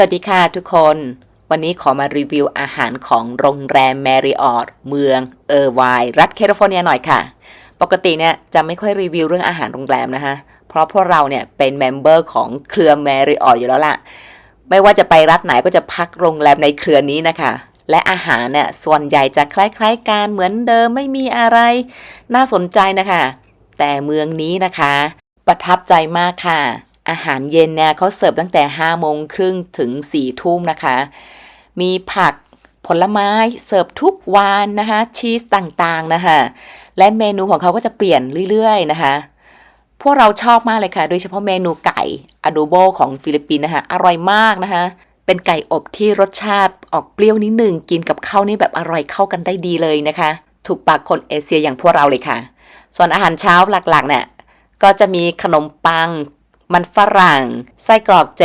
วัสดีค่ะทุกคน วันนี้ขอมารีวิวอาหารของโรงแรมแมริออตเมืองเออร์ไวน์รัฐแคลิฟอร์เนียหน่อยค่ะ ปกติเนี่ยจะไม่ค่อยรีวิวเรื่องอาหารโรงแรมนะคะเพราะพวกเราเนี่ยเป็นเมมเบอร์ของเครือแมริออตอยู่แล้วล่ะ ไม่ว่าจะไปรัฐไหนก็จะพักโรงแรมในเครือนี้นะคะ และอาหารเนี่ยส่วนใหญ่จะคล้ายๆกันเหมือนเดิมไม่มีอะไร น่าสนใจนะคะ แต่เมืองนี้นะคะ ประทับใจมากค่ะ อาหารเย็นเนี่ยเขาเสิร์ฟตั้งแต่5โมงครึ่งถึง4ทุ่มนะคะ มีผักผลไม้เสิร์ฟทุกวันนะคะชีสต่างๆนะคะและเมนูของเขาก็จะเปลี่ยนเรื่อยๆนะคะ พวกเราชอบมากเลยค่ะ โดยเฉพาะเมนูไก่อะโดโบของฟิลิปปินส์นะคะอร่อยมากนะคะ เป็นไก่อบที่รสชาติออกเปรี้ยวนิดหนึ่งกินกับข้าวนี่แบบอร่อยเข้ากันได้ดีเลยนะคะ ถูกปากคนเอเชียอย่างพวกเราเลยค่ะ ส่วนอาหารเช้าหลักๆเนี่ยก็จะมีขนมปัง มันฝรั่ง ไส้กรอกเจ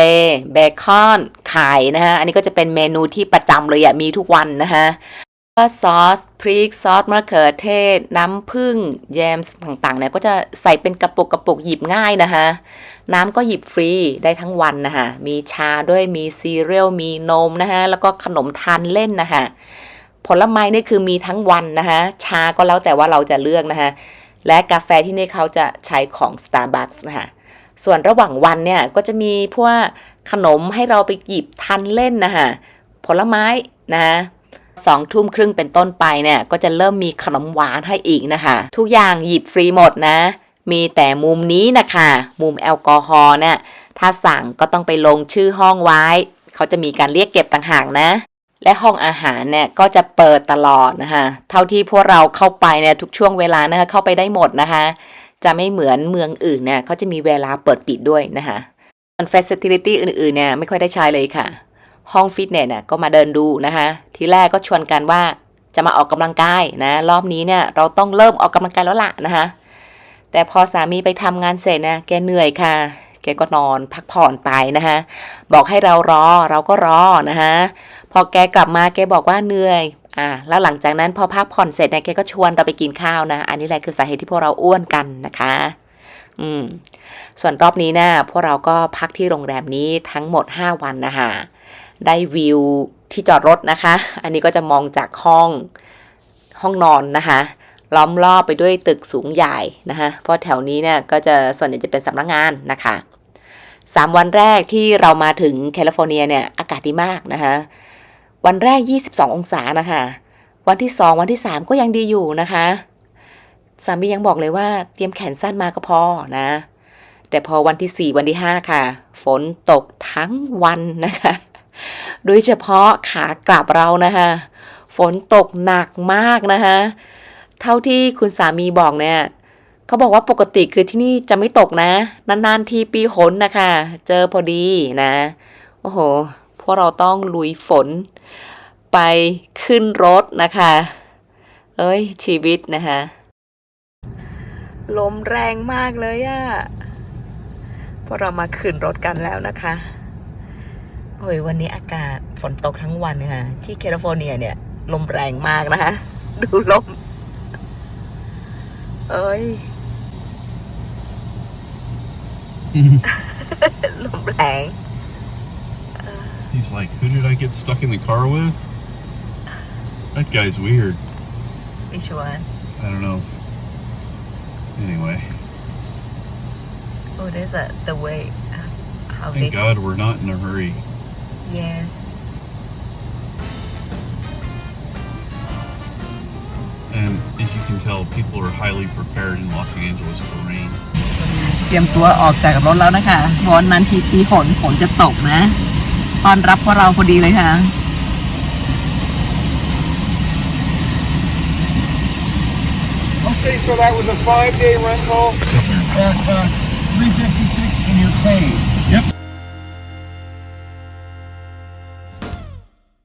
เบคอน ไข่นะฮะ อันนี้ก็จะเป็นเมนูที่ประจำเลยอะมีทุกวันนะฮะก็ซอส พริก ซอสมะเขือเทศ น้ำผึ้ง แยมต่างๆเนี่ยก็จะใส่เป็นกระปุกกระปุกหยิบง่ายนะคะน้ำก็หยิบฟรีได้ทั้งวันนะคะมีชาด้วย มีซีเรียล มีนมนะคะแล้วก็ขนมทานเล่นนะคะผลไม้นี่คือมีทั้งวันนะคะชาก็แล้วแต่ว่าเราจะเลือกนะคะและกาแฟที่นี่เขาจะใช้ของ Starbucks นะคะ ส่วนระหว่างวันเนี่ยก็จะมีพวกขนมให้เราไปหยิบทานเล่นนะคะผลไม้นะสองทุ่มครึ่งเป็นต้นไปเนี่ยก็จะเริ่มมีขนมหวานให้อีกนะคะ ทุกอย่างหยิบฟรีหมดนะ มีแต่มุมนี้นะคะ มุมแอลกอฮอล์เนี่ยถ้าสั่งก็ต้องไปลงชื่อห้องไว้ เขาจะมีการเรียกเก็บต่างหากนะ และห้องอาหารเนี่ยก็จะเปิดตลอดนะคะ เท่าที่พวกเราเข้าไปเนี่ยทุกช่วงเวลานะคะเข้าไปได้หมดนะคะ จะไม่เหมือนเมืองอื่นเนี่ยเขาจะมีเวลาเปิดปิดด้วยนะคะส่วน facility อื่นๆเนี่ยไม่ค่อยได้ใช้เลยค่ะ ห้องฟิตเนสเนี่ยก็มาเดินดูนะคะทีแรกก็ชวนกันว่าจะมาออกกำลังกายนะรอบนี้เนี่ยเราต้องเริ่มออกกำลังกายแล้วล่ะนะคะแต่พอสามีไปทำงานเสร็จนะแกเหนื่อยค่ะ แกก็นอนพักผ่อนไปนะคะบอกให้เรารอเราก็รอนะคะพอแกกลับมาแกบอกว่าเหนื่อย อ่าแล้วหลังจากนั้นพอพักผ่อนเสร็จเนี่ยแกก็ชวนเราไปกินข้าวนะ อันนี้แหละคือสาเหตุที่พวกเราอ้วนกันนะคะ อืม ส่วนรอบนี้นะพวกเราก็พักที่โรงแรมนี้ทั้งหมด 5 วันนะคะได้วิวที่จอดรถนะคะ อันนี้ก็จะมองจากห้องห้องนอนนะคะล้อมรอบไปด้วยตึกสูงใหญ่นะคะเพราะแถวนี้เนี่ยก็จะส่วนใหญ่จะเป็นสำนักงานนะคะสามวันแรกที่เรามาถึงแคลิฟอร์เนียเนี่ยอากาศดีมากนะคะ วันแรก 22 องศานะคะ วันที่ 2 วันที่ 3 ก็ยังดีอยู่นะคะ สามียังบอกเลยว่าเตรียมแขนสั้นมาก็พอนะ แต่พอวันที่ 4 วันที่ 5 ค่ะ ฝนตกทั้งวันนะคะ โดยเฉพาะขากลับเรานะคะ ฝนตกหนักมากนะคะ เท่าที่คุณสามีบอกเนี่ยเขาบอกว่าปกติคือที่นี่จะไม่ตกนะ นานๆทีปีหนนะคะ เจอพอดีนะ โอ้โห พวกเราต้องลุยฝนไปขึ้นรถนะคะ เอ้ย ชีวิตนะคะลมแรงมากเลยอะพวกเรามาขึ้นรถกันแล้วนะคะโอ้ยวันนี้อากาศฝนตกทั้งวันค่ะที่แคลิฟอร์เนียเนี่ย ลมแรงมากนะคะ ดูลม เอ้ยลมแรง He's like, who did I get stuck in the car with? That guy's weird. which one I don't know. Anyway, oh there's a the way uh, how thank they God we're not in a hurry. yes And as you can tell, people are highly prepared in Los Angeles for rain. เตรียมตัวออกจากรถแล้วนะคะวันนั้นทีปีฝนฝนจะตกนะ ตอนรับพวกเราพอดีเลยค่ะ Okay, so that was a five-day rental at uh, 356 and you're paid. Yep.